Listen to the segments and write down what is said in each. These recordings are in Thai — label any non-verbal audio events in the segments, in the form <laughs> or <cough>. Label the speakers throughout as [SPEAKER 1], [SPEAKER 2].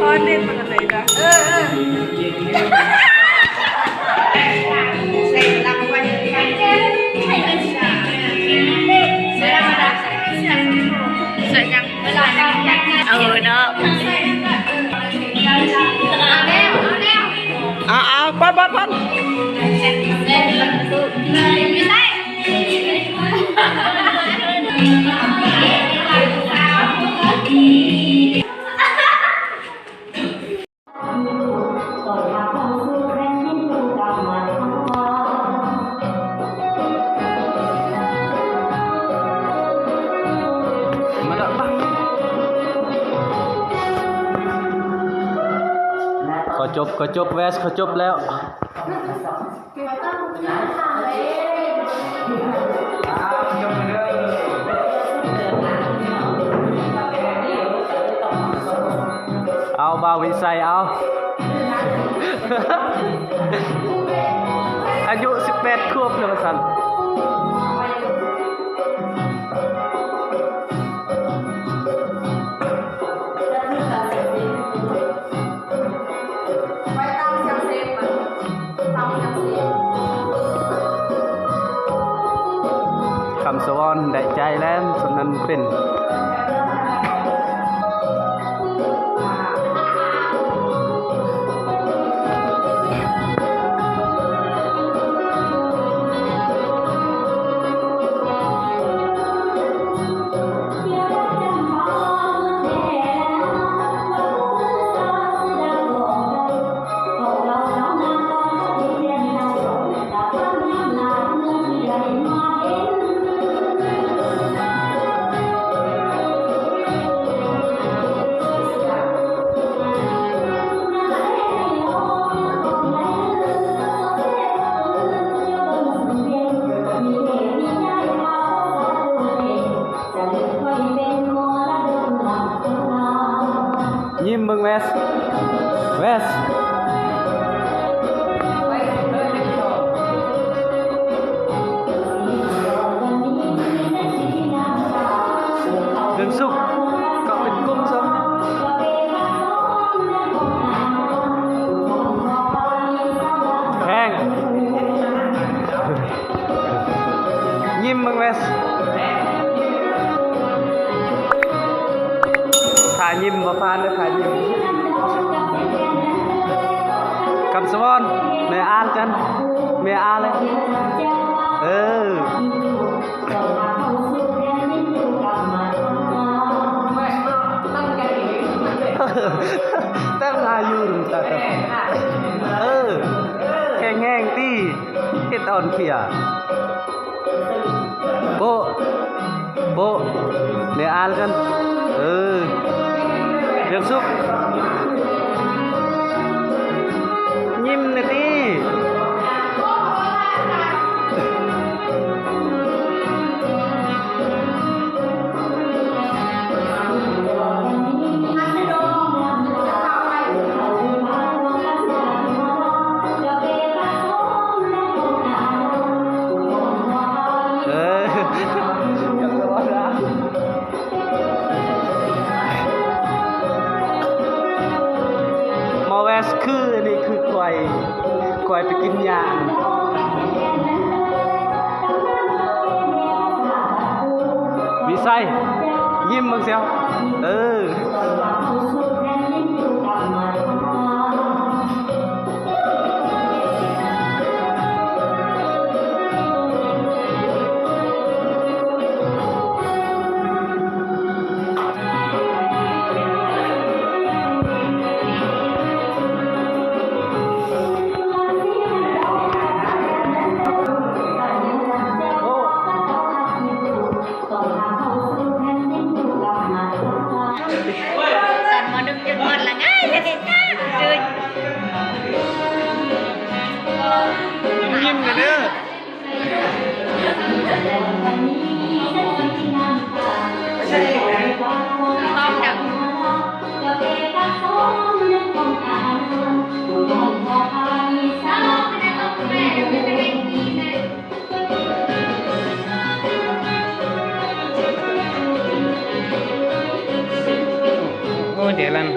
[SPEAKER 1] Content mga tayo. Ah, ah. <laughs> จบขอจบแวสขอจบแล้วเอาบาวิสัยเอา อายุ 18ควบเลยมาสัน chim mừng West West đứng xúc ายยิ้มมาฟานเลยถ่ายยิ้มคำสวรรค์แม่อ่านกันแม่อ่านเลยเออตั้งอายุตาตาเออแข็งแห้งตีเฮ็ดอ่อนเพลียโบะโบะแม่อ่านกันเออ ಯೂಸುಫ್ วิสัยยิ้มมึงเสียวเออ
[SPEAKER 2] 我我这男的。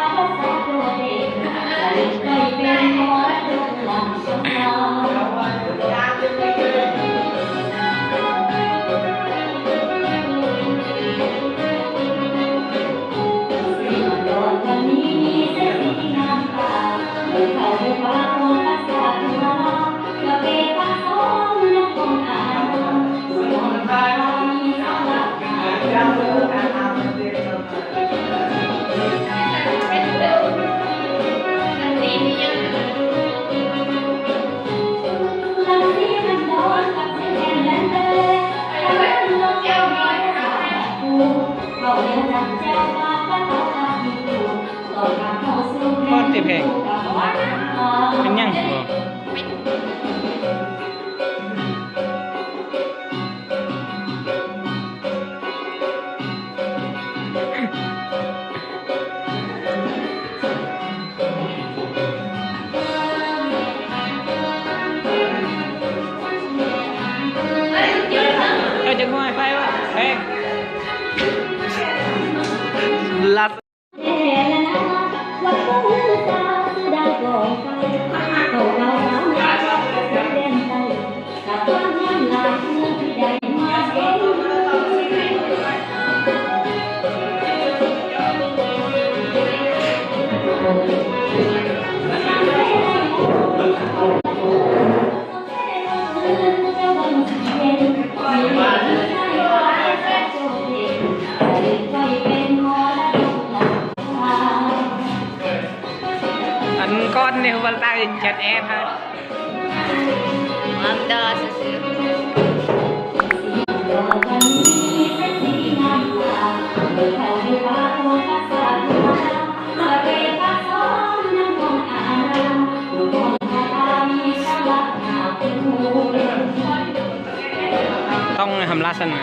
[SPEAKER 2] นี่ก็คนนี้
[SPEAKER 1] Con tìm con nếu mà tao chặt em ha. belasan.